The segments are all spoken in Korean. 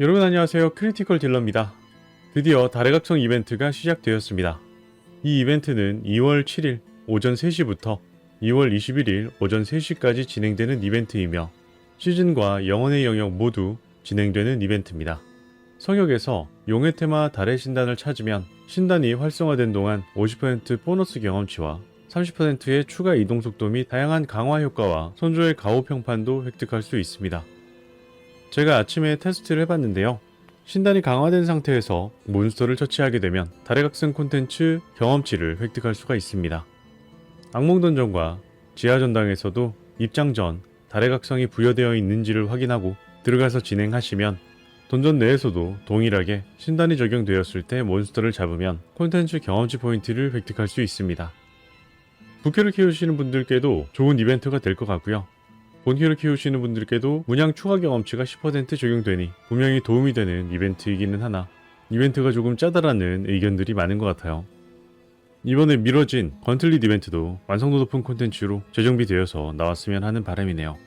여러분 안녕하세요. 크리티컬 딜러입니다. 드디어 달의 각성 이벤트가 시작되었습니다. 이 이벤트는 2월 7일 오전 3시부터 2월 21일 오전 3시까지 진행되는 이벤트이며 시즌과 영혼의 영역 모두 진행되는 이벤트입니다. 성역에서 용의 테마 달의 신단을 찾으면 신단이 활성화된 동안 50% 보너스 경험치와 30%의 추가 이동 속도 및 다양한 강화 효과와 선조의 가오 평판도 획득할 수 있습니다. 제가 아침에 테스트를 해봤는데요. 신단이 강화된 상태에서 몬스터를 처치하게 되면 달의 각성 콘텐츠 경험치를 획득할 수가 있습니다. 악몽 던전과 지하 전당에서도 입장 전 달의 각성이 부여되어 있는지를 확인하고 들어가서 진행하시면 던전 내에서도 동일하게 신단이 적용되었을 때 몬스터를 잡으면 콘텐츠 경험치 포인트를 획득할 수 있습니다. 부캐를 키우시는 분들께도 좋은 이벤트가 될 것 같고요. 본캐를 키우시는 분들께도 문양 추가 경험치가 10% 적용되니 분명히 도움이 되는 이벤트이기는 하나 이벤트가 조금 짜다라는 의견들이 많은 것 같아요. 이번에 미뤄진 건틀릿 이벤트도 완성도 높은 콘텐츠로 재정비되어서 나왔으면 하는 바람이네요.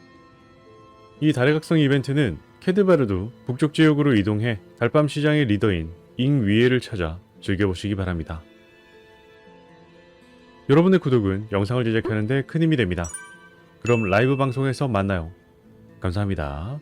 이 달의 각성 이벤트는 캐드바르도 북쪽 지역으로 이동해 달밤 시장의 리더인 잉위에를 찾아 즐겨보시기 바랍니다. 여러분의 구독은 영상을 제작하는데 큰 힘이 됩니다. 그럼 라이브 방송에서 만나요. 감사합니다.